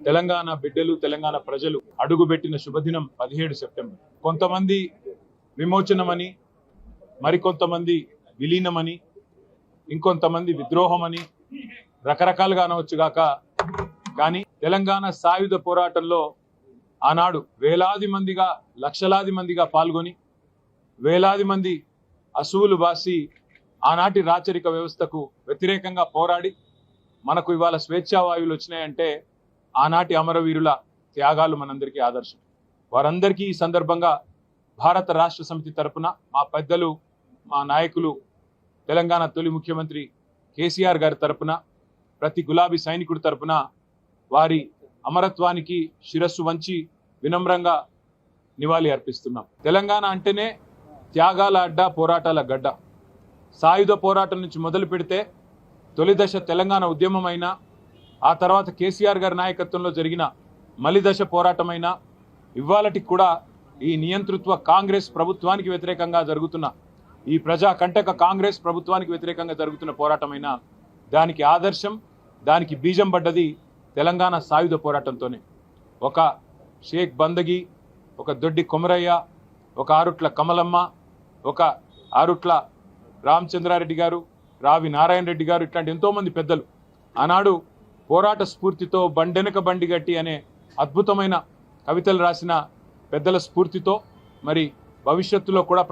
తెలంగాణ బిడ్డలు తెలంగాణ ప్రజలు అడుగుపెట్టిన శుభదినం పదిహేడు సెప్టెంబర్. కొంతమంది విమోచనమని మరికొంతమంది విలీనమని ఇంకొంతమంది విద్రోహమని రకరకాలుగా అనవచ్చుగాక కానీ తెలంగాణ సాయుధ పోరాటంలో ఆనాడు వేలాది మందిగా లక్షలాది మందిగా పాల్గొని వేలాది మంది అసువులు బాసి ఆనాటి రాచరిక వ్యవస్థకు వ్యతిరేకంగా పోరాడి మనకు ఇవాళ స్వేచ్ఛా వాయువులు వచ్చినాయంటే ఆనాటి అమరవీరుల త్యాగాలు మనందరికీ ఆదర్శం. వారందరికీ ఈ సందర్భంగా భారత రాష్ట్ర సమితి తరపున మా పెద్దలు మా నాయకులు తెలంగాణ తొలి ముఖ్యమంత్రి కేసీఆర్ గారి తరపున ప్రతి గులాబీ సైనికుడి తరపున వారి అమరత్వానికి శిరస్సు వంచి వినమ్రంగా నివాళి అర్పిస్తున్నాం. తెలంగాణ అంటేనే త్యాగాల అడ్డ పోరాటాల గడ్డ. సాయుధ పోరాటం నుంచి మొదలు పెడితే తొలి దశ తెలంగాణ ఉద్యమమైనా ఆ తర్వాత కేసీఆర్ గారి నాయకత్వంలో జరిగిన మలిదశ పోరాటమైన ఇవాళటికి కూడా ఈ నియంతృత్వ కాంగ్రెస్ ప్రభుత్వానికి వ్యతిరేకంగా జరుగుతున్న ఈ ప్రజా కంటక కాంగ్రెస్ ప్రభుత్వానికి వ్యతిరేకంగా జరుగుతున్న పోరాటమైన దానికి ఆదర్శం దానికి బీజం పడ్డది తెలంగాణ సాయుధ పోరాటంతోనే. ఒక షేక్ బందగి ఒక దొడ్డి కొమరయ్య ఒక ఆరుట్ల కమలమ్మ ఒక ఆరుట్ల రామచంద్రారెడ్డి గారు రావి నారాయణ రెడ్డి గారు ఇట్లాంటి ఎంతోమంది పెద్దలు. ఆనాడు పోరాట స్ఫూర్తితో బండెనక బండి గట్టి అనే అద్భుతమైన కవితలు రాసిన పెద్దల స్ఫూర్తితో మరి భవిష్యత్తులో కూడా